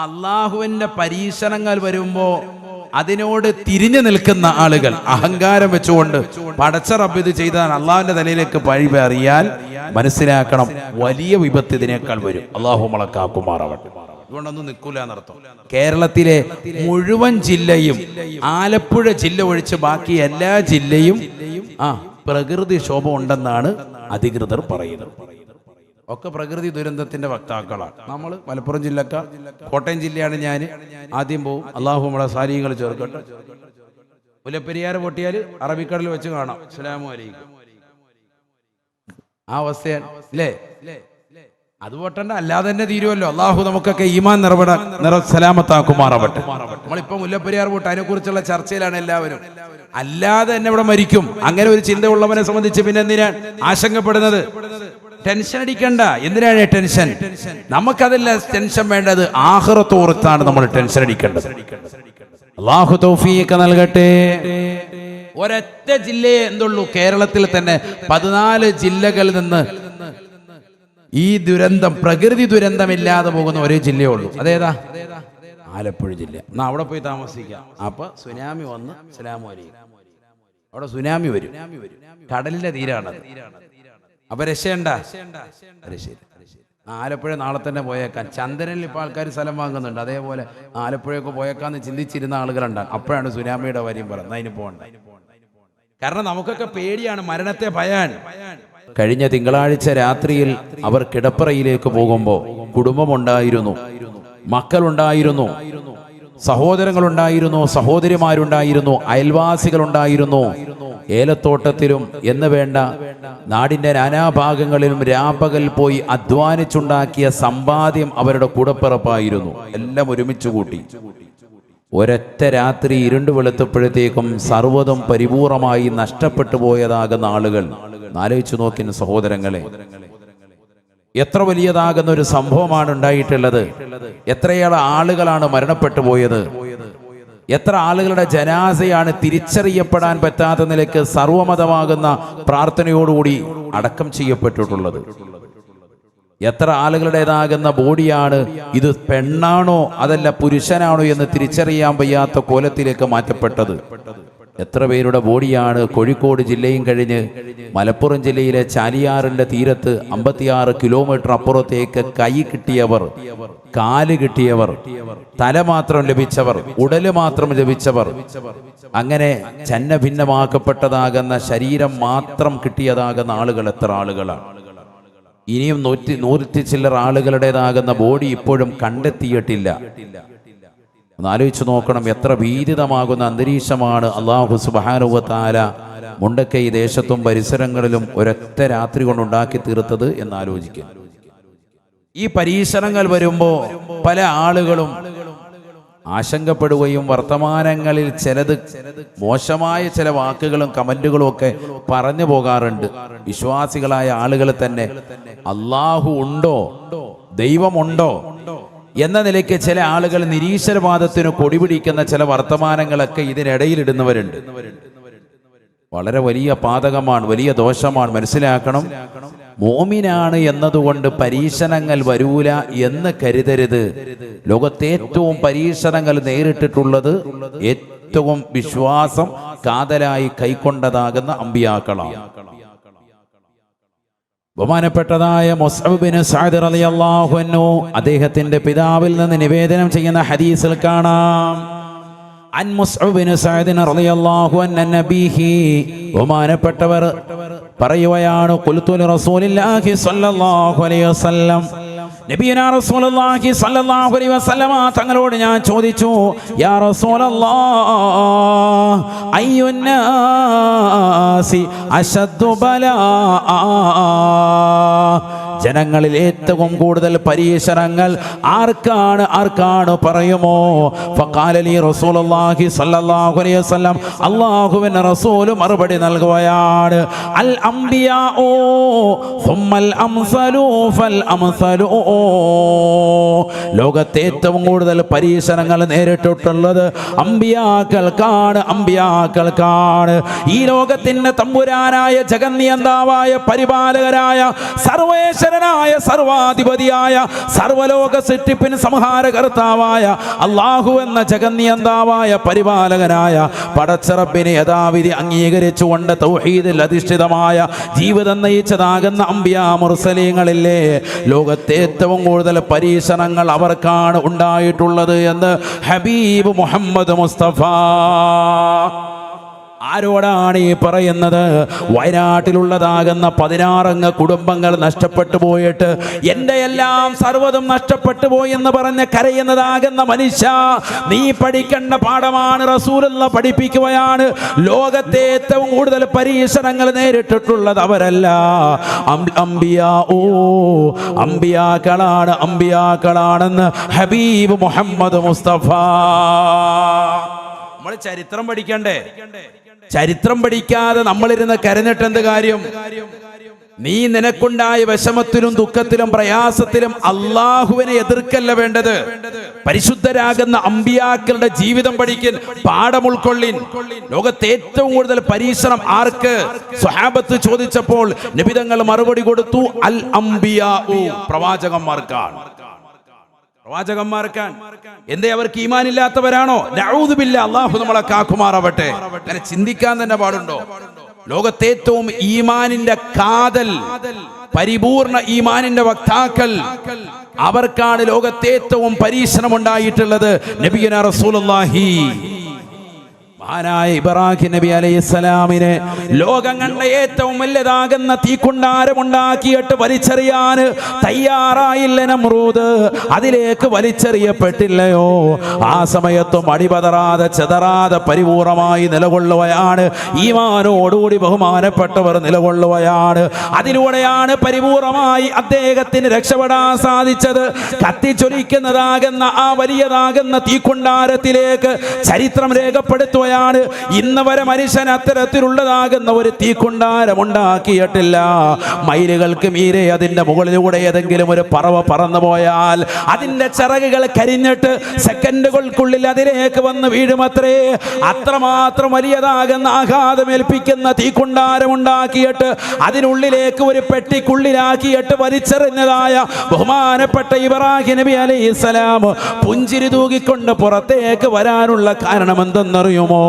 അള്ളാഹുവിന്റെ പരീക്ഷണങ്ങൾ വരുമ്പോ അതിനോട് തിരിഞ്ഞു നിൽക്കുന്ന ആളുകൾ അഹങ്കാരം വെച്ചുകൊണ്ട് പടച്ച റബ്ബ് ഇത് ചെയ്താൽ അള്ളാഹുവിന്റെ തലയിലേക്ക് പഴിവ് അറിയാൻ മനസ്സിലാക്കണം വലിയ വിപത്ത് ഇതിനേക്കാൾ വരും. അള്ളാഹു മുളക്കാക്കുമാറാവട്ടെ എന്നർത്ഥം. കേരളത്തിലെ മുഴുവൻ ജില്ലയും ആലപ്പുഴ ജില്ല ഒഴിച്ച് ബാക്കി എല്ലാ ജില്ലയും ആ പ്രകൃതി ശോഭ ഉണ്ടെന്നാണ് അധികൃതർ പറയുന്നത്. ഒക്കെ പ്രകൃതി ദുരന്തത്തിന്റെ വക്താക്കളാണ്. നമ്മൾ മലപ്പുറം ജില്ലക്ക കോട്ടയം ജില്ലയാണ് ഞാൻ ആദ്യം പോകും അള്ളാഹു നമ്മളെ സാരികൾ ചേർക്കട്ടെ. മുല്ലപ്പെരിയാർ പൊട്ടിയാൽ അറബിക്കടൽ വെച്ച് കാണാം. അസ്സലാമു അലൈക്കും. ആ അവസ്ഥയാണ്. അല്ലേ അത് പൊട്ടണ്ട. അല്ലാതെ തന്നെ തീരുമല്ലോ അള്ളാഹു നമുക്കൊക്കെ ഈമാൻ നിറവിട നിറ സലാമത്താക്കുമാറാവട്ടെ. നമ്മളിപ്പോ മുല്ലപ്പെരിയാർ പൊട്ട് അതിനെ കുറിച്ചുള്ള ചർച്ചയിലാണ് എല്ലാവരും. അല്ലാതെ തന്നെ ഇവിടെ മരിക്കും. അങ്ങനെ ഒരു ചിന്തയുള്ളവനെ സംബന്ധിച്ച് പിന്നെ എന്തിനാണ് ആശങ്കപ്പെടുന്നത്? ടെൻഷൻ അടിക്കണ്ട. എന്തിനാണ് ടെൻഷൻ? നമുക്കതല്ല ടെൻഷൻ വേണ്ടത് ആഹ്റത്തോർത്താണ് നമ്മൾ ടെൻഷൻ അടിക്കേണ്ടത്. അള്ളാഹു തോഫിയൊക്കെ നൽകട്ടെ. ഒരൊറ്റ ജില്ലയെ എന്തുള്ളൂ? കേരളത്തിൽ തന്നെ പതിനാല് ജില്ലകളിൽ നിന്ന് ഈ ദുരന്തം പ്രകൃതി ദുരന്തം ഇല്ലാതെ പോകുന്ന ഒരേ ജില്ലയേ ഉള്ളൂ. അതേതാ? ആലപ്പുഴ ജില്ല. എന്നാ അവിടെ പോയി താമസിക്കാം. അപ്പൊ സുനാമി വന്ന് സലാമു അലൈക്കും. അവിടെ സുനാമി വരും. കടലിന്റെ തീരാണത്. അപ്പൊ രക്ഷയുണ്ട? ആലപ്പുഴ നാളെ തന്നെ പോയേക്കാൻ. ചന്ദ്രനിൽ ഇപ്പൊ ആൾക്കാർ സ്ഥലം വാങ്ങുന്നുണ്ട്. അതേപോലെ ആലപ്പുഴയൊക്കെ പോയേക്കാന്ന് ചിന്തിച്ചിരുന്ന ആളുകളുണ്ട്. അപ്പോഴാണ് സുനാമിയുടെ വരിയും പറയുന്നത്. അതിന് പോകണ്ട കാരണം നമുക്കൊക്കെ പേടിയാണ് മരണത്തെ ഭയാണ് കഴിഞ്ഞ തിങ്കളാഴ്ച രാത്രിയിൽ അവർ കിടപ്പറയിലേക്ക് പോകുമ്പോൾ കുടുംബമുണ്ടായിരുന്നു. മക്കളുണ്ടായിരുന്നു. സഹോദരങ്ങളുണ്ടായിരുന്നു. സഹോദരിമാരുണ്ടായിരുന്നു. അയൽവാസികളുണ്ടായിരുന്നു. ഏലത്തോട്ടത്തിലും എന്ന് വേണ്ട നാടിന്റെ നാനാഭാഗങ്ങളിലും രാപ്പകൽ പോയി അധ്വാനിച്ചുണ്ടാക്കിയ സമ്പാദ്യം അവരുടെ കൂടപ്പിറപ്പായിരുന്നു. എല്ലാം ഒരുമിച്ച് കൂട്ടി. ഒരൊറ്റ രാത്രി ഇരുണ്ട് വെളുത്തപ്പോഴത്തേക്കും സർവതും പരിപൂർണമായി നഷ്ടപ്പെട്ടു പോയതാകുന്ന ആളുകൾ. ആലോചിച്ചു നോക്കിന് സഹോദരങ്ങളെ എത്ര വലിയതാകുന്ന ഒരു സംഭവമാണ് ഉണ്ടായിട്ടുള്ളത്. എത്രയേറെ ആളുകളാണ് മരണപ്പെട്ടു പോയത്. എത്ര ആളുകളുടെ ജനാസയാണ് തിരിച്ചറിയപ്പെടാൻ പറ്റാത്ത നിലയ്ക്ക് സർവമതമാകുന്ന പ്രാർത്ഥനയോടുകൂടി അടക്കം ചെയ്യപ്പെട്ടിട്ടുള്ളത്. എത്ര ആളുകളുടേതാകുന്ന ബോഡിയാണ് ഇത് പെണ്ണാണോ അതല്ല പുരുഷനാണോ എന്ന് തിരിച്ചറിയാൻ വയ്യാത്ത കോലത്തിലേക്ക് മാറ്റപ്പെട്ടത്. എത്ര പേരുടെ ബോഡിയാണ് കോഴിക്കോട് ജില്ലയും കഴിഞ്ഞ് മലപ്പുറം ജില്ലയിലെ ചാലിയാറിന്റെ തീരത്ത് അമ്പത്തിയാറ് കിലോമീറ്റർ അപ്പുറത്തേക്ക് കൈ കിട്ടിയവർ കാൽ കിട്ടിയവർ തല മാത്രം ലഭിച്ചവർ ഉടൽ മാത്രം ലഭിച്ചവർ. അങ്ങനെ ചന്ന ഭിന്നമാക്കപ്പെട്ടതാകുന്ന ശരീരം മാത്രം കിട്ടിയതാകുന്ന ആളുകൾ എത്ര ആളുകളാണ്? ഇനിയും നൂറ്റി നൂറ്റി ചില്ലർ ആളുകളുടേതാകുന്ന ബോഡി ഇപ്പോഴും കണ്ടെത്തിയിട്ടില്ല. ഒന്ന് ആലോചിച്ച് നോക്കണം എത്ര ഭീതിതമാകുന്ന അന്തരീക്ഷമാണ് അള്ളാഹു സുബാനുവത്താല ഈ ദേശത്തും പരിസരങ്ങളിലും ഒരൊറ്റ രാത്രി കൊണ്ടുണ്ടാക്കി തീർത്തത് എന്ന് ആലോചിക്കുക. ഈ പരീക്ഷണങ്ങൾ വരുമ്പോൾ പല ആളുകളും ആശങ്കപ്പെടുകയും വർത്തമാനങ്ങളിൽ ചിലത് മോശമായ ചില വാക്കുകളും കമന്റുകളും ഒക്കെ പറഞ്ഞു പോകാറുണ്ട്. വിശ്വാസികളായ ആളുകൾ തന്നെ അള്ളാഹു ഉണ്ടോ? ദൈവമുണ്ടോ എന്ന നിലയ്ക്ക് ചില ആളുകൾ നിരീശ്വരവാദത്തിന് കൊടിപിടിക്കുന്ന ചില വർത്തമാനങ്ങളൊക്കെ ഇതിനിടയിലിടുന്നവരുണ്ട് വളരെ വലിയ പാതകമാണ് വലിയ ദോഷമാണ്. മനസ്സിലാക്കണം മോമിനാണ് എന്നതുകൊണ്ട് പരീക്ഷണങ്ങൾ വരൂല എന്ന് കരുതരുത്. ലോകത്തെ ഏറ്റവും പരീക്ഷണങ്ങൾ നേരിട്ടിട്ടുള്ളത് ഏറ്റവും വിശ്വാസം കാതലായി കൈക്കൊണ്ടതാകുന്ന അമ്പിയാക്കളാണ്. ബഹുമാനപ്പെട്ടതായ മൊസബിന് സാദിർ റളിയല്ലാഹു അൻഹു അദ്ദേഹത്തിന്റെ പിതാവിൽ നിന്ന് നിവേദനം ചെയ്യുന്ന ഹദീസിൽ കാണാം. അൻ ബഹുമാനപ്പെട്ടവർ പറയുകയാണ് റസൂലില്ലാഹി അലൈഹി വസല്ലം റസൂലുള്ളാഹി സല്ലല്ലാഹു അലൈഹി വസല്ലമ തങ്ങളോട് ഞാൻ ചോദിച്ചു യാ അയ്യുന്നാസി അശദ്ദു ബലാ ജനങ്ങളിൽ ഏറ്റവും കൂടുതൽ പരീക്ഷണങ്ങൾ ആർക്കാണ് ആർക്കാണ് പറയുമോ? അലൈഹി അല്ലാഹുവിന്റെ റസൂൽ മറുപടി നൽകുകയാണ്. അൽ ലോകത്തെ ഏറ്റവും കൂടുതൽ പരീക്ഷണങ്ങൾ നേരിട്ടിട്ടുള്ളത് അമ്പിയാക്കൾക്കാണ് അമ്പിയാക്കൾക്കാണ് ഈ ലോകത്തിന്റെ തമ്പുരാനായ ജഗന്നിയന്താവായ പരിപാലകരായ സർവേശ്വര സർവേശ്വരനായ സർവാധിപതിയായ സർവലോക സൃഷ്ടിപ്പിന് സംഹാരകർത്താവായ അള്ളാഹു എന്ന ജഗന്നിയന്താവായ പരിപാലകനായ പടച്ചറപ്പിനെ യഥാവിധി അംഗീകരിച്ചുകൊണ്ട് തൗഹീദിൽ അധിഷ്ഠിതമായ ജീവിതം നയിച്ചതാകുന്ന അമ്പിയ മുർസലീങ്ങളില്ലേ? ലോകത്തെ ഏറ്റവും കൂടുതൽ പരീക്ഷണങ്ങൾ അവർക്കാണ് ഉണ്ടായിട്ടുള്ളത് എന്ന് ഹബീബ് മുഹമ്മദ് മുസ്തഫ. ആരോടാണ് ഈ പറയുന്നത്? വയനാട്ടിലുള്ളതാകുന്ന പതിനാറംഗ കുടുംബങ്ങൾ നഷ്ടപ്പെട്ടു പോയിട്ട് എന്റെ എല്ലാം സർവതും നഷ്ടപ്പെട്ടു പോയി എന്ന് പറഞ്ഞ് കരയുന്നതാകുന്ന മനുഷ്യ നീ പഠിക്കേണ്ട പാഠമാണ് റസൂലുള്ള പഠിപ്പിക്കുകയാണ്. ലോകത്തെ ഏറ്റവും കൂടുതൽ പരീക്ഷണങ്ങൾ നേരിട്ടിട്ടുള്ളത് അവരല്ല. അംബിയാ ഓ അംബിയാക്കളാണ് അംബിയാക്കളാണെന്ന് ഹബീബ് മുഹമ്മദ് മുസ്തഫ. നമ്മൾ ചരിത്രം പഠിക്കണ്ടേ? ചരിത്രം പഠിക്കാതെ നമ്മളിരുന്ന് കരഞ്ഞിട്ട് എന്ത് കാര്യം? നീ നിനക്കുണ്ടായ വിഷമത്തിലും ദുഃഖത്തിലും പ്രയാസത്തിലും അള്ളാഹുവിനെ എതിർക്കല്ല വേണ്ടത്. പരിശുദ്ധരാകുന്ന അമ്പിയാക്കളുടെ ജീവിതം പഠിക്കൽ പാഠം ഉൾക്കൊള്ളിൻ. ലോകത്തെ ഏറ്റവും കൂടുതൽ പരീക്ഷണം ആർക്ക്? സ്വഹാബത്ത് ചോദിച്ചപ്പോൾ നിബിതങ്ങൾ മറുപടി കൊടുത്തു അൽ അംബിയാ പ്രവാചകന്മാർക്കാണ്. പ്രവാചകന്മാർക്കാൻ. എന്തേ അവർക്ക് ഈമാനില്ലാത്തവരാണോ? നഊദുബില്ല അള്ളാഹു നമ്മളെ കാക്കുമാറാവട്ടെ. അങ്ങനെ ചിന്തിക്കാൻ തന്നെ പാടുണ്ടോ? ലോകത്തെ ഏറ്റവും ഈമാനിന്റെ കാതൽ പരിപൂർണ ഈമാനിന്റെ വക്താക്കൾ അവർക്കാണ് ലോകത്തെ ഏറ്റവും പരീക്ഷണം ഉണ്ടായിട്ടുള്ളത് നബിയന റസൂലുള്ളാഹി. മഹാനായ ഇബ്രാഹിം നബി അലൈഹി സ്വലാമിനെ ലോകം കണ്ട ഏറ്റവും വലുതാകുന്ന തീക്കുണ്ടാരം ഉണ്ടാക്കിയിട്ട് വലിച്ചെറിയാൻ തയ്യാറായില്ല നമ്രൂദ്. അതിലേക്ക് വലിച്ചെറിയപ്പെട്ടില്ലയോ? ആ സമയത്തും അടിപതറാതെ ചെതറാതെ പരിപൂർണമായി നിലകൊള്ളുകയാണ്. ഈമാനോടുകൂടി ബഹുമാനപ്പെട്ടവർ നിലകൊള്ളുകയാണ്. അതിലൂടെയാണ് പരിപൂർണമായി അദ്ദേഹത്തിന് രക്ഷപ്പെടാൻ സാധിച്ചത്. കത്തിച്ചൊലിക്കുന്നതാകുന്ന ആ വലിയതാകുന്ന തീക്കുണ്ടാരത്തിലേക്ക് ചരിത്രം രേഖപ്പെടുത്തുകയാണ് ഇന്ന് വരെ മനുഷ്യൻ അത്തരത്തിലുള്ളതാകുന്ന ഒരു തീക്കുണ്ടാരം ഉണ്ടാക്കിയിട്ടില്ല മയിലുകൾക്ക് മീരെ അതിന്റെ മുകളിലൂടെ ഏതെങ്കിലും ഒരു പറവ പറന്നു പോയാൽ അതിന്റെ ചിറകുകൾ കരിഞ്ഞിട്ട് സെക്കൻഡുകൾക്കുള്ളിൽ അതിലേക്ക് വന്ന് വീഴുമത്രേ. അത്രമാത്രം വലിയതാകുന്ന ആഘാതമേൽപ്പിക്കുന്ന തീക്കുണ്ടാരം ഉണ്ടാക്കിയിട്ട് അതിനുള്ളിലേക്ക് ഒരു പെട്ടിക്കുള്ളിലാക്കിയിട്ട് വലിച്ചെറിഞ്ഞതായ ബഹുമാനപ്പെട്ട ഇബ്രാഹിം നബി അലൈഹിസ്സലാം പുഞ്ചിരി തൂകിക്കൊണ്ട് പുറത്തേക്ക് വരാനുള്ള കാരണം എന്തെന്നറിയുമോ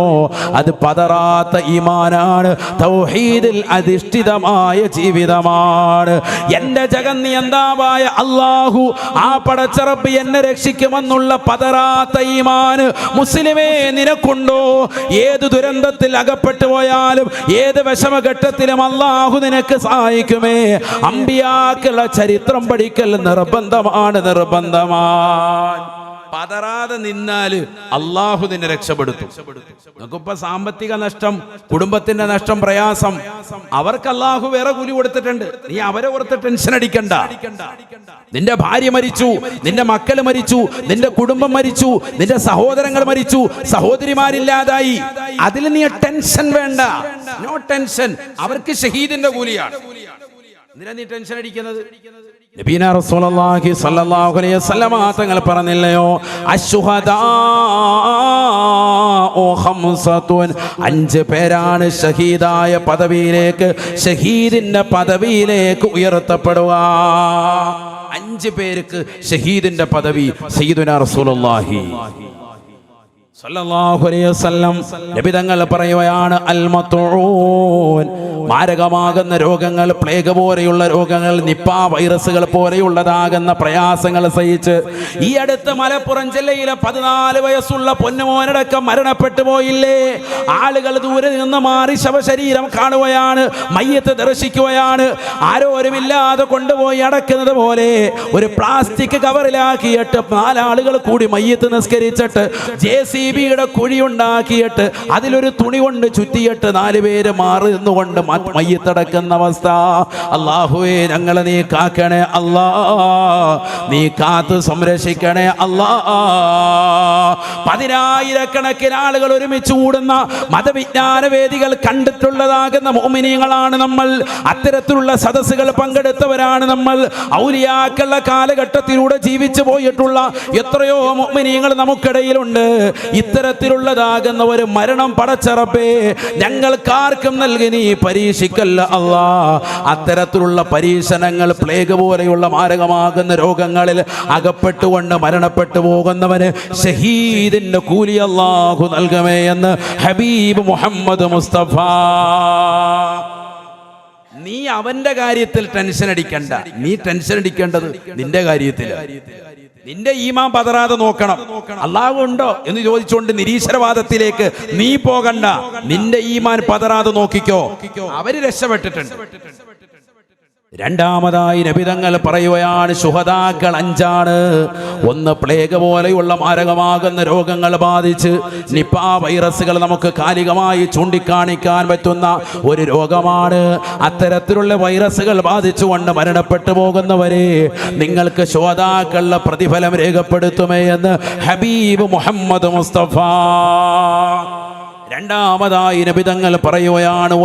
അത് പതറാത്ത ഈമാനാണ്. തൗഹീദിൽ അധിഷ്ഠിതമായ ജീവിതമാണ്. എന്റെ ജഗന്നിയന്താവായ അള്ളാഹു ആ പടച്ചറപ്പ് എന്നെ രക്ഷിക്കുമെന്നുള്ള പതറാത്ത ഈമാന് മുസ്ലിമേ നിനക്കുണ്ടോ? ഏത് ദുരന്തത്തിൽ അകപ്പെട്ടു പോയാലും ഏത് വിഷമഘട്ടത്തിലും അള്ളാഹു നിനക്ക് സഹായിക്കുമേ. അമ്പിയാക്കുള്ള ചരിത്രം പഠിക്കൽ നിർബന്ധമാണ് നിർബന്ധമാണ്. പതറാതെ നിന്നാൽ അള്ളാഹു നിന്നെ രക്ഷപ്പെടുത്തും. നമുക്കിപ്പോ സാമ്പത്തിക നഷ്ടം കുടുംബത്തിന്റെ നഷ്ടം പ്രയാസം. അവർക്ക് അള്ളാഹു വേറെ കൂലി കൊടുത്തിട്ടുണ്ട്. നീ അവരെ ഓർത്ത് ടെൻഷൻ അടിക്കണ്ട. നിന്റെ ഭാര്യ മരിച്ചു നിന്റെ മക്കൾ മരിച്ചു നിന്റെ കുടുംബം മരിച്ചു നിന്റെ സഹോദരങ്ങൾ മരിച്ചു സഹോദരിമാരില്ലാതായി. അതിൽ നീ ടെൻഷൻ വേണ്ട. No tension. അവർക്ക് ഷഹീദിന്റെ കൂലിയാണ്. എന്തിനാ നീ ടെൻഷൻ അടിക്കുന്നത്? റസൂലുള്ളാഹി സ്വല്ലല്ലാഹു അലൈഹി വസല്ലമ തങ്ങൾ പറഞ്ഞില്ലയോ? അഞ്ച് പേരാണ് ഷഹീദായ പദവിയിലേക്ക് ഷഹീദിന്റെ പദവിയിലേക്ക് ഉയർത്തപ്പെടുക. അഞ്ച് പേർക്ക് ഷഹീദിന്റെ പദവി സയ്യിദുന റസൂലുള്ളാഹി. നബിതങ്ങൾ പറയുകയാണ് മാരകമാകുന്ന രോഗങ്ങൾ പ്ലേഗ് പോലെയുള്ള രോഗങ്ങൾ നിപ്പ വൈറസുകൾ പോലെയുള്ളതാകുന്ന പ്രയാസങ്ങൾ സഹിച്ച് ഈ അടുത്ത് മലപ്പുറം ജില്ലയിലെ പതിനാല് വയസ്സുള്ള പൊന്നുമോനടക്കം മരണപ്പെട്ടു പോയില്ലേ? ആളുകൾ ദൂരെ നിന്ന് മാറി ശവശരീരം കാണുകയാണ് മയ്യത്ത് ദർശിക്കുകയാണ്. ആരോരുമില്ലാതെ കൊണ്ടുപോയി അടക്കുന്നത് പോലെ ഒരു പ്ലാസ്റ്റിക് കവറിലാക്കിയിട്ട് നാലാളുകൾ കൂടി മയ്യത്ത് നിസ്കരിച്ചിട്ട് ജെ സി ബിയുടെ കുഴി ഉണ്ടാക്കിയിട്ട് അതിലൊരു തുണി കൊണ്ട് ചുറ്റിയിട്ട് നാല് പേര് മാറി നിന്നുകൊണ്ട് മയ്യത്തടക്കുന്ന അവസ്ഥ. അള്ളാഹുവേ ഞങ്ങളെ നീ കാക്കണേ അല്ലാ. നീ കാത്ത് സംരക്ഷിക്കണേ അല്ലാ. പതിനായിരക്കണക്കിന് ആളുകൾ ഒരുമിച്ച് കൂടുന്ന മതവിജ്ഞാന വേദികൾ കണ്ടിട്ടുള്ളതാകുന്ന മോമിനിയങ്ങളാണ് നമ്മൾ. അത്തരത്തിലുള്ള സദസ്സുകൾ പങ്കെടുത്തവരാണ് നമ്മൾ. ഔലിയാക്കളുടെ കാലഘട്ടത്തിലൂടെ ജീവിച്ചു പോയിട്ടുള്ള എത്രയോ മോമിനിയങ്ങൾ നമുക്കിടയിലുണ്ട്. ഇത്തരത്തിലുള്ളതാകുന്ന ഒരു മരണം പടച്ചറപ്പേ ഞങ്ങൾക്കാർക്കും നൽകി നീ പരീക്ഷിക്കല്ല അള്ളാ അത്തരത്തിലുള്ള പരീക്ഷണങ്ങൾ പ്ലേഗ് പോലെയുള്ള മാരകമാകുന്ന രോഗങ്ങളിൽ അകപ്പെട്ടുകൊണ്ട് മരണപ്പെട്ടു പോകുന്നവന് ഷഹീദിന്റെ കൂലി അള്ളാഹു നൽകമേ എന്ന് ഹബീബ് മുഹമ്മദ് മുസ്തഫ. നീ അവന്റെ കാര്യത്തിൽ ടെൻഷൻ അടിക്കണ്ട. നീ ടെൻഷൻ അടിക്കേണ്ടത് നിന്റെ കാര്യത്തിൽ നിന്റെ ഈമാൻ പതറാതെ നോക്കണം. അള്ളാഹു ഉണ്ടോ എന്ന് ചോദിച്ചുകൊണ്ട് നിരീശ്വരവാദത്തിലേക്ക് നീ പോകണ്ട. നിന്റെ ഈമാൻ പതറാതെ നോക്കിക്കോ. അവർ രക്ഷപ്പെട്ടിട്ടുണ്ട്. രണ്ടാമതായി നബിതങ്ങൾ പറയുകയാണ് ശുഹതാക്കൾ അഞ്ചാണ്. ഒന്ന് പ്ലേഗ് പോലെയുള്ള മാരകമാകുന്ന രോഗങ്ങൾ ബാധിച്ച് നിപ്പ വൈറസുകൾ നമുക്ക് കാലികമായി ചൂണ്ടിക്കാണിക്കാൻ പറ്റുന്ന ഒരു രോഗമാണ്. അത്തരത്തിലുള്ള വൈറസുകൾ ബാധിച്ചുകൊണ്ട് മരണപ്പെട്ടു പോകുന്നവരെ നിങ്ങൾക്ക് ശോതാക്കളുടെ പ്രതിഫലം രേഖപ്പെടുത്തുമേ എന്ന് ഹബീബ് മുഹമ്മദ് മുസ്തഫ രണ്ടാമതായി നബിതങ്ങൾ പറയുകയാണ്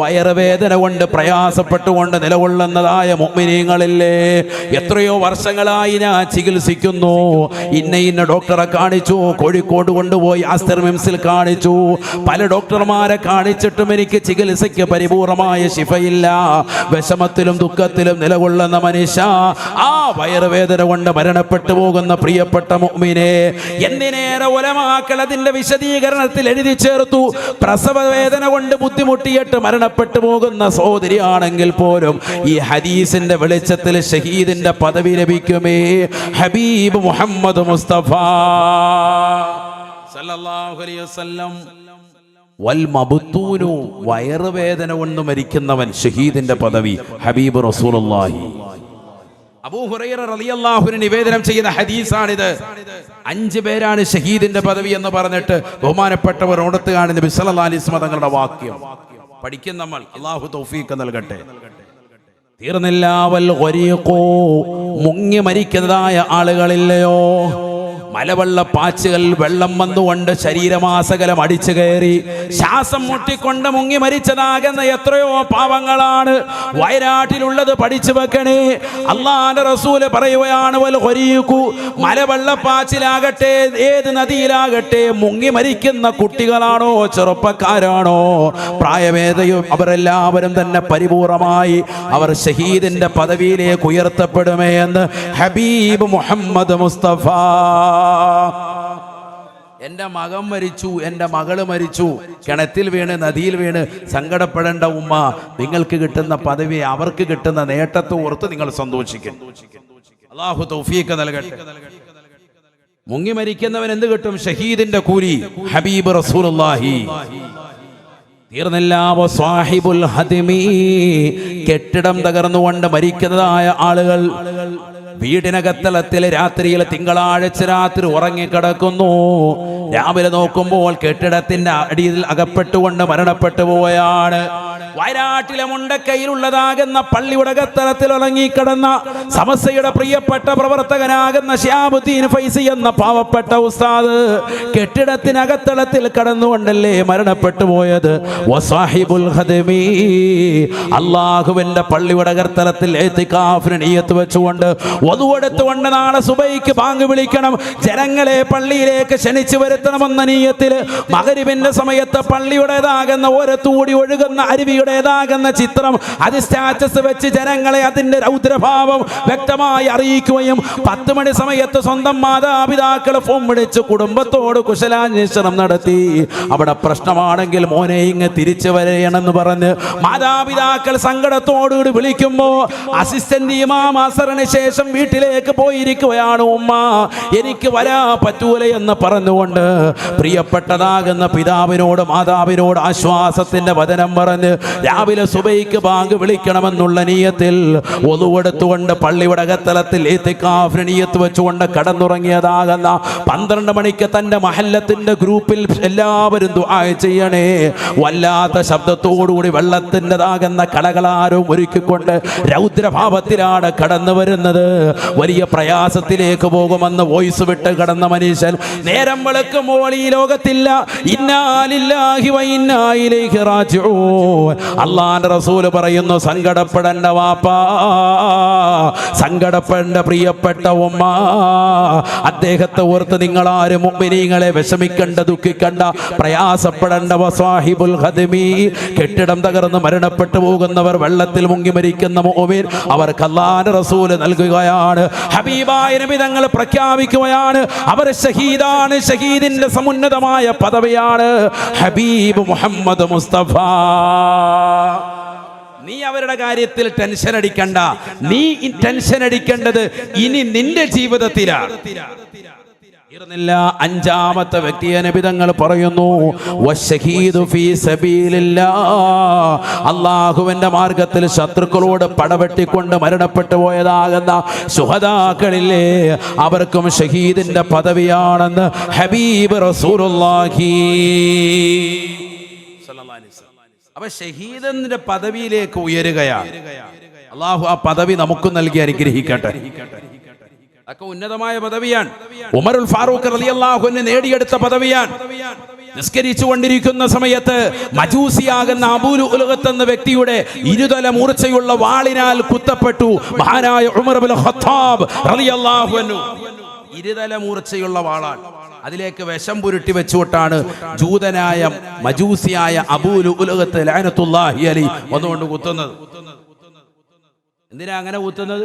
വയറുവേദന കൊണ്ട് പ്രയാസപ്പെട്ടുകൊണ്ട് നിലകൊള്ളുന്നതായ മുമ്മിനീങ്ങളില്ലേ എത്രയോ വർഷങ്ങളായി ഞാൻ ചികിത്സിക്കുന്നു. ഇന്ന ഇന്ന ഡോക്ടറെ കാണിച്ചു കോഴിക്കോട് കൊണ്ടുപോയി ആസ്റ്റർ മിംസിൽ കാണിച്ചു. പല ഡോക്ടർമാരെ കാണിച്ചിട്ടും എനിക്ക് ചികിത്സയ്ക്ക് പരിപൂർണമായ ശിഫയില്ല. വിഷമത്തിലും ദുഃഖത്തിലും നിലകൊള്ളുന്ന മനുഷ്യ ആ വയറുവേദന കൊണ്ട് മരണപ്പെട്ടു പോകുന്ന പ്രിയപ്പെട്ട മുമ്മിനെ എന്തിനേറെ ഒലമാക്കൾ അതിന്റെ വിശദീകരണത്തിൽ എഴുതി ചേർത്തു. പ്രസവ വേദന കൊണ്ട് ബുദ്ധിമുട്ടിയിട്ട് മരണപ്പെട്ടു പോകുന്ന സഹോദരിയാണെങ്കിൽ പോലും ഈ ഹദീസിന്റെ വെളിച്ചത്തിൽ ഷഹീദിന്റെ പദവി ലഭിക്കുമേ. ഹബീബ് മുഹമ്മദ് മുസ്തഫ. വൽ വയറുവേദന കൊണ്ട് മരിക്കുന്നവൻ ഷഹീദിന്റെ പദവി. ഹബീബ് റസൂലുള്ളാഹി. അബൂ ഹുറൈറ റളിയല്ലാഹുവിന് നിവേദനം ചെയ്യുന്ന ഹദീസാണിത്. അഞ്ച് പേരാണ് ഷഹീദിന്റെ പദവി എന്ന് പറഞ്ഞിട്ട് ബഹുമാനപ്പെട്ടവർ ഓടത്ത് നബി ബിസലല്ലാ അലിസ്മ തങ്ങളുടെ വാക്യം. പഠിക്കും നമ്മൾ. അള്ളാഹു തൗഫീഖ് നൽകട്ടെ. തീർന്നില്ല വൽ ഖരീഖൂ. മുങ്ങി മരിക്കുന്നതായ ആളുകളില്ലയോ? മലവെള്ള പാച്ചുകൾ വെള്ളം വന്നുകൊണ്ട് ശരീരമാസകലം അടിച്ചു കയറി ശ്വാസം മുട്ടിക്കൊണ്ട് മുങ്ങി മരിച്ചതാകുന്ന എത്രയോ പാവങ്ങളാണ്. വയനാട്ടിലുള്ളത് പഠിച്ചു വെക്കണേ. അള്ളാന്റെ റസൂൽ പറയുകയാണ് മലവെള്ളപ്പാച്ചിലാകട്ടെ ഏത് നദിയിലാകട്ടെ മുങ്ങി മരിക്കുന്ന കുട്ടികളാണോ ചെറുപ്പക്കാരാണോ? പ്രായവേദയും അവരെല്ലാവരും തന്നെ പരിപൂർണമായി അവർ ഷഹീദിന്റെ പദവിയിലേക്ക് ഉയർത്തപ്പെടുമേ എന്ന് ഹബീബ് മുഹമ്മദ് മുസ്തഫ എന്റെ മകൻ മരിച്ചു എന്റെ മകൾ മരിച്ചു. കിണറ്റിൽ വീണ് നദിയിൽ വീണ് സങ്കടപ്പെടേണ്ട ഉമ്മ നിങ്ങൾക്ക് കിട്ടുന്ന പദവി അവർക്ക് കിട്ടുന്ന നേട്ടത്തെ ഓർത്ത് നിങ്ങൾ സന്തോഷിക്കും. അള്ളാഹു തൗഫീഖ് നൽകട്ടെ. മുങ്ങി മരിക്കുന്നവൻ എന്ത് കിട്ടും? ഷഹീദിന്റെ കൂലി. ഹബീബ് റസൂലുള്ളാഹി. തീർന്നില്ല കെട്ടിടം തകർന്നുകൊണ്ട് മരിക്കുന്നതായ ആളുകൾ. വീടിനകത്തളത്തിൽ രാത്രിയിൽ തിങ്കളാഴ്ച രാത്രി ഉറങ്ങിക്കിടക്കുന്നു. രാവിലെ നോക്കുമ്പോൾ കെട്ടിടത്തിന്റെ അടിയിൽ അകപ്പെട്ടുകൊണ്ട് മരണപ്പെട്ടു പോവുകയാണ് വയനാട്ടിലെ മുണ്ടക്കൈയിലുള്ളതാകുന്ന പള്ളിയുടെ ഉറങ്ങിക്കിടന്ന സമസ്യയുടെ പ്രിയപ്പെട്ട പ്രവർത്തകനാകുന്ന ശ്യാമുദ്ദീൻ ഫൈസി എന്ന പാവപ്പെട്ട ഉസ്താദ് കെട്ടിടത്തിനകത്തളത്തിൽ കടന്നുകൊണ്ടല്ലേ മരണപ്പെട്ടു പോയത്? അള്ളാഹുവിന്റെ പള്ളിയുടെ കർത്തലത്തിൽ നീയത്ത് വെച്ചുകൊണ്ട് ഒതുവെടുത്തുകൊണ്ട് നാളെ സുബൈക്ക് പാങ്ക് വിളിക്കണം. ജനങ്ങളെ പള്ളിയിലേക്ക് ക്ഷണിച്ചു വരുത്തണമെന്ന നീയത്തിൽ മകരിവിന്റെ സമയത്ത് പള്ളിയുടേതാകുന്ന തൂടി ഒഴുകുന്ന അരുവിയുടേതാകുന്ന ചിത്രം അത് സ്റ്റാറ്റസ് വെച്ച് ജനങ്ങളെ അതിന്റെ രൗദ്രഭാവം വ്യക്തമായി അറിയിക്കുകയും പത്ത് മണി സമയത്ത് സ്വന്തം മാതാപിതാക്കൾ ഫോൺ വിളിച്ച് കുടുംബത്തോട് കുശലാന്വേഷണം നടത്തി. അവിടെ പ്രശ്നമാണെങ്കിൽ മോനെ ഇങ്ങ് തിരിച്ചു വരണമെന്ന് പറഞ്ഞ് മാതാപിതാക്കൾ സങ്കടത്തോടുകൂടി വിളിക്കുമ്പോൾ അസിസ്റ്റന്റ് ഇമാം അസറിന് ശേഷം വീട്ടിലേക്ക് പോയിരിക്കുകയാണ് ഉമ്മ എനിക്ക് വരാ പറ്റൂല എന്ന് പറഞ്ഞുകൊണ്ട് പ്രിയപ്പെട്ടതാകുന്ന പിതാവിനോട് മാതാവിനോട് ആശ്വാസത്തിന്റെ വചനം പറഞ്ഞ് രാവിലെ സുബൈക്ക് ബാങ്ക് വിളിക്കണമെന്നുള്ള നീയത്തിൽ ഒതുവെടുത്തുകൊണ്ട് പള്ളിയുടെ അകത്തലത്തിൽ ഏത്തിക്കാഫിന് നീയത്ത് വെച്ചുകൊണ്ട് കടന്നുറങ്ങിയതാകുന്ന പന്ത്രണ്ട് മണിക്ക് തന്റെ മഹല്ലത്തിന്റെ ഗ്രൂപ്പിൽ എല്ലാവരും ചെയ്യണേ. വല്ലാത്ത ശബ്ദത്തോടുകൂടി വെള്ളത്തിന്റെതാകുന്ന കലകളാരും ഒരുക്കിക്കൊണ്ട് രൗദ്രഭാവത്തിലാണ് കടന്നു വരുന്നത്. വലിയ പ്രയാസത്തിലേക്ക് പോകുമെന്ന് വോയിസ് വിട്ട് കടന്ന മനുഷ്യൻ നേരം വെളുക്കുമ്പോൾ ഈ ലോകത്തില്ല. ഇന്നാലില്ലാഹി വൈന്നായിലേക്ക് റാജിഊൻ. അള്ളാന്റെ റസൂൽ പറയുന്നു സങ്കടപ്പെടേണ്ട വാപ്പാ സങ്കടപ്പെടേണ്ട പ്രിയപ്പെട്ട ഉമ്മ അദ്ദേഹത്തെ ഓർത്ത് നിങ്ങൾ ആരും മുമ്പിനീങ്ങളെ വിഷമിക്കേണ്ട ദുഃഖിക്കണ്ട പ്രയാസപ്പെടേണ്ട വസാഹിബുൽ കെട്ടിടം തകർന്ന് മരണപ്പെട്ടു പോകുന്നവർ വെള്ളത്തിൽ മുങ്ങി മരിക്കുന്ന മോമിൻ അവർക്ക് അള്ളാന്റെ റസൂൽ നൽകുകയാണ്. ഹബീബായ തങ്ങൾ പ്രഖ്യാപിക്കുകയാണ് അവർ ഷഹീദാണ് ഷഹീദിന്റെ സമുന്നതമായ പദവിയാണ് ഹബീബ് മുഹമ്മദ് മുസ്തഫ. നീ അവരുടെ കാര്യത്തിൽ ടെൻഷൻ അടിക്കണ്ട. നീ ടെൻഷൻ അടിക്കേണ്ടത് ഇനി നിന്റെ ജീവിതത്തിലാണ് ഇരുന്നില്ല അഞ്ചാമത്തെ വ്യക്തിയെ നബിതങ്ങൾ പറയുന്നു അള്ളാഹുവിന്റെ മാർഗത്തിൽ ശത്രുക്കളോട് പടവെട്ടിക്കൊണ്ട് മരണപ്പെട്ടു പോയതാകുന്ന സുഹതാക്കളില്ലേ അവർക്കും ഷഹീദിന്റെ പദവിയാണെന്ന് ഹബീബ് റസൂലുള്ളാഹി. അപ്പൊ ഷഹീദിന്റെ പദവിയിലേക്ക് ഉയരുകയാണ് അള്ളാഹു ആ പദവി നമുക്ക് നൽകി അനുഗ്രഹിക്കട്ടെ. അതൊക്കെ ഉന്നതമായ പദവിയാണ്. ഉമറുൽ ഫാറൂഖ് റളിയല്ലാഹുവിന് നേടിയെടുത്ത പദവിയാണ്. നിസ്കരിച്ചു കൊണ്ടിരിക്കുന്ന സമയത്ത് മജൂസിയാകുന്ന അബൂലു ഉലകത്ത് എന്ന വ്യക്തിയുടെ ഇരുതല മൂർച്ചയുള്ള വാളിനാൽ കുത്തപ്പെട്ടു മഹാനായ ഉമർ ഖത്താബ് റളിയല്ലാഹു അൻഹു. ഇരുതല മൂർച്ചയുള്ള വാളാണ്. അതിലേക്ക് വിഷം പുരുട്ടി വെച്ചുകൊണ്ടാണ് ജൂതനായ മജൂസിയായ അബൂലു ഉലകത്ത് ലാനത്തുല്ലാഹി അലി വന്നുകൊണ്ട് കുത്തുന്നത്. എന്തിനാ അങ്ങനെ കുത്തുന്നത്?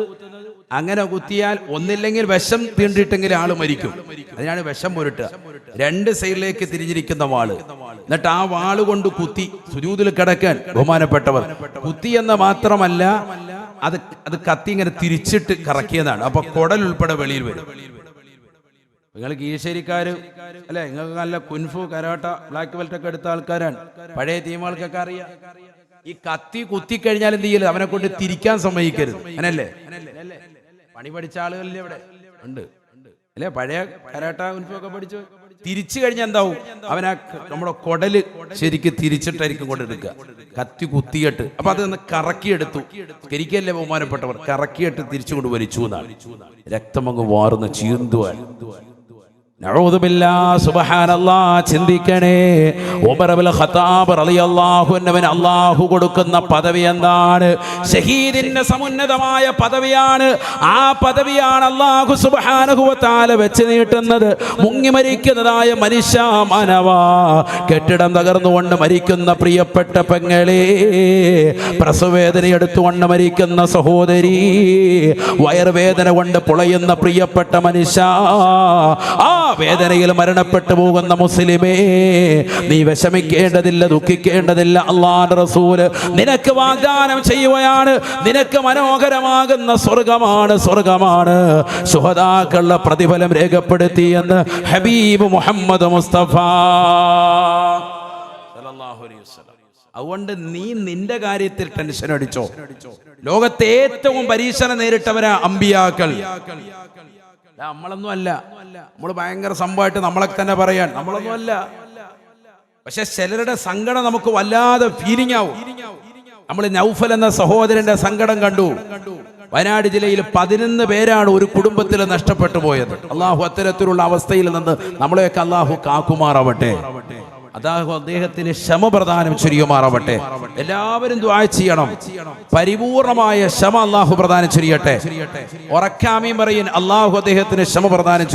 അങ്ങനെ കുത്തിയാൽ ഒന്നില്ലെങ്കിൽ വിഷം തീണ്ടിട്ടെങ്കിൽ ആൾ മരിക്കും. അതിനാണ് വിഷം പുരട്ടുക. രണ്ട് സൈഡിലേക്ക് തിരിഞ്ഞിരിക്കുന്ന വാൾ. എന്നിട്ട് ആ വാൾ കൊണ്ട് കുത്തി സുജൂതിൽ കിടക്കാൻ ബഹുമാനപ്പെട്ടവർ. കുത്തി എന്ന് മാത്രമല്ല അത് അത് കത്തി ഇങ്ങനെ തിരിച്ചിട്ട് കറക്കിയതാണ്. അപ്പൊ കുടൽ ഉൾപ്പെടെ വെളിയിൽ വരും. നിങ്ങൾ കീശേരിക്കാര് അല്ലെ? നിങ്ങൾക്ക് നല്ല കുൻഫു കരോട്ട ബ്ലാക്ക് ബെൽറ്റ് ഒക്കെ എടുത്ത ആൾക്കാരാണ്. പഴയ ടീമുകൾക്കൊക്കെ അറിയാം. ഈ കത്തി കുത്തി കഴിഞ്ഞാൽ എന്ത് ചെയ്യരുത്? അവനെ കൊണ്ട് തിരിക്കാൻ സമ്മതിക്കരുത്. അങ്ങനല്ലേ? പണി പഠിച്ച ആളുകളില്ലേ ഇവിടെ? ഉണ്ട്. അല്ലെ? പഴയ കരാട്ട കുൻഫു ഒക്കെ പഠിച്ചു. തിരിച്ചു കഴിഞ്ഞാൽ എന്താവും? അവനാ നമ്മുടെ കൊടൽ ശരിക്ക് തിരിച്ചിട്ടായിരിക്കും കൊണ്ടെടുക്കുക. കത്തി കുത്തിയിട്ട്. അപ്പൊ അത് കറക്കിയെടുത്തു. ശരിക്കല്ലേ ബഹുമാനപ്പെട്ടവർ? കറക്കിയിട്ട് തിരിച്ചു കൊണ്ട് വലിച്ചു എന്നാണ്. രക്തമങ്ങ് വാറുന്ന ചീന്തുവാൻ. ചിന്തിക്കണേ. ഉമർ ഇബ്നുൽ ഖത്താബ് റളിയല്ലാഹു അൻഹുവിന് അല്ലാഹു കൊടുക്കുന്ന പദവി എന്താണ്? ഷഹീദിന്റെ സമുന്നതമായ പദവിയാണ്. ആ പദവിയാണ് വ തആല വെച്ച് നീട്ടുന്നത്. മുങ്ങി മരിക്കുന്നതായ മനുഷ്യ മാനവ കെട്ടിടം തകർന്നുകൊണ്ട് മരിക്കുന്ന പ്രിയപ്പെട്ട പെങ്ങളെ പ്രസവേദന എടുത്തുകൊണ്ട് മരിക്കുന്ന സഹോദരി വയർവേദന കൊണ്ട് പുളയുന്ന പ്രിയപ്പെട്ട മനുഷ്യ ആ വേദനയിൽ മരണപ്പെട്ടു പോകുന്ന മുസ്ലിമേ നീ വിഷമിക്കേണ്ടതില്ല ദുഃഖിക്കേണ്ടതില്ല. അള്ളാന്റെ റസൂൽ നിനക്ക് വാഗ്ദാനം ചെയ്യുകയാണ്. നിനക്ക് മനോഹരമാകുന്ന സ്വർഗമാണ് സ്വർഗമാണ് സുഹതാക്കളുടെ പ്രതിഫലം രേഖപ്പെടുത്തി എന്ന് ഹബീബ് മുഹമ്മദ് മുസ്തഫ. അതുകൊണ്ട് നീ നിന്റെ കാര്യത്തിൽ ടെൻഷൻ അടിച്ചോ. ലോകത്തെ ഏറ്റവും പരീക്ഷണം നേരിട്ടവരാ അമ്പിയാക്കൾ. നമ്മളൊന്നും അല്ല നമ്മൾ ഭയങ്കര സംഭവമായിട്ട് നമ്മളെ തന്നെ പറയാൻ. നമ്മളൊന്നും അല്ല പക്ഷെ ചിലരുടെ സങ്കടം നമുക്ക് വല്ലാതെ ഫീലിംഗ് ആവും. നമ്മൾ നൗഫൽ എന്ന സഹോദരന്റെ സങ്കടം കണ്ടു. വയനാട് ജില്ലയിൽ പതിനൊന്ന് പേരാണ് ഒരു കുടുംബത്തിൽ നഷ്ടപ്പെട്ടു പോയത്. അള്ളാഹു അത്തരത്തിലുള്ള അവസ്ഥയിൽ നിന്ന് നമ്മളെയൊക്കെ അള്ളാഹു കാക്കുമാറാവട്ടെ. അതാഹു അദ്ദേഹത്തിന് ക്ഷമ പ്രദാനം എല്ലാവരും ദ്വാ ചെയ്യണം. പരിപൂർണമായ ക്ഷമ അള്ളാഹു പ്രദാനം ചൊരിയട്ടെ. ഉറക്കാമീൻ പറയും അള്ളാഹു അദ്ദേഹത്തിന് ക്ഷമ പ്രദാനം